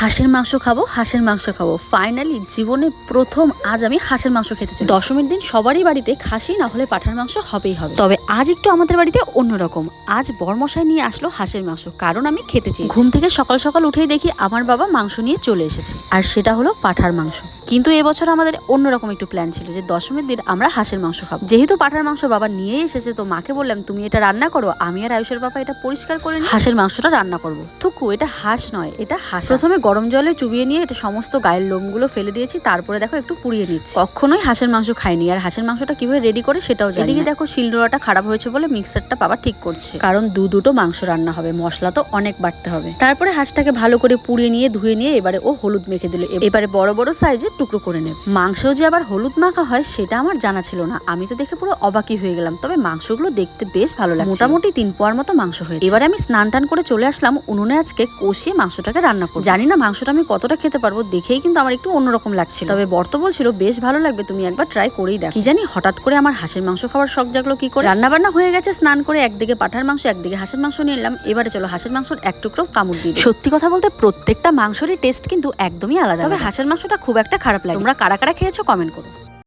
হাঁসের মাংস খাব, হাঁসের মাংস খাব। ফাইনালি জীবনে প্রথম আজ আমি হাঁসের মাংস খেতে চাই দশমীর দিন সবারই বাড়িতে খাসি, না হলে পাঠার মাংস হবেই হবে। তবে আজ একটু আমাদের বাড়িতে অন্যরকম। আজ বরমশাই নিয়ে আসলো হাঁসের মাংস, কারণ আমি খেতে চাই ঘুম থেকে সকাল সকাল উঠেই দেখি আমার বাবা মাংস নিয়ে চলে এসেছে। আর সেটা হলো পাঠার মাংস। কিন্তু এবছর আমাদের অন্যরকম একটু প্ল্যান ছিল যে দশমীর দিন আমরা হাঁসের মাংস খাব। যেহেতু পাঠার মাংস বাবা নিয়ে এসেছে তো মাকে বললাম তুমি এটা রান্না করো আমি আর আয়ুষের বাবা এটা পরিষ্কার করে হাঁসের মাংসটা রান্না করব। থুকু এটা হাঁস নয় এটা হাঁস। প্রথমে গরম জলে চুবিয়ে নিয়ে এটা সমস্ত গায়ের লোমগুলো ফেলে দিয়েছি তারপরে দেখো একটু পুড়িয়ে নিচ্ছি। কখনোই হাঁসের মাংস খাইনি আর হাঁসের মাংসটা কীভাবে রেডি করে সেটাও এদিকে দেখো শিলনোড়াটা খারাপ হয়েছে বলে মিক্সারটা বাবা ঠিক করছে। কারণ দু দুটো মাংস রান্না হবে মশলা তো অনেক বাড়তে হবে। তারপরে হাঁসটাকে ভালো করে পুড়িয়ে নিয়ে ধুয়ে নিয়ে এবারে ও হলুদ মেখে দিল। এবারে বড় বড় সাইজের টুকরো করে নেবে। মাংসও যে আবার হলুদ মাখা হয় সেটা আমার জানা ছিল না। আমি তো দেখে পুরো অবাকি হয়ে গেলাম। তবে মাংসগুলো দেখতে বেশ ভালো লাগে মোটামুটি তিন পোয়ার মতো মাংস হয়েছে। এবারে আমি স্নান টান করে চলে আসলাম উনুনে আজকে কষিয়ে মাংসটাকে রান্না করব জানি না মাংসটা আমি কতটা খেতে পারব দেখেই কিন্তু আমার একটু অন্যরকম লাগছিল। তবে বর্ত বলছিল বেশ ভালো লাগবে তুমি একবার ট্রাই করেই দেখ। কি জানি হঠাৎ করে আমার হাঁসের মাংস খাওয়ার শখ জাগলো কি করে। রান্না বান্না হয়ে গেছে স্নান করে একদিকে পাঠার মাংস একদিকে হাঁসের মাংস নিয়ে এলাম। এবারে চলো হাঁসের মাংসর এক টুকরো কামড় দিই। সত্যি কথা বলতে প্রত্যেকটা মাংসেরই টেস্ট কিন্তু একদমই আলাদা তবে হাঁসের মাংসটা খুব একটা খারাপ লাগে। তোমরা কারা কারা খেয়েছো কমেন্ট করো।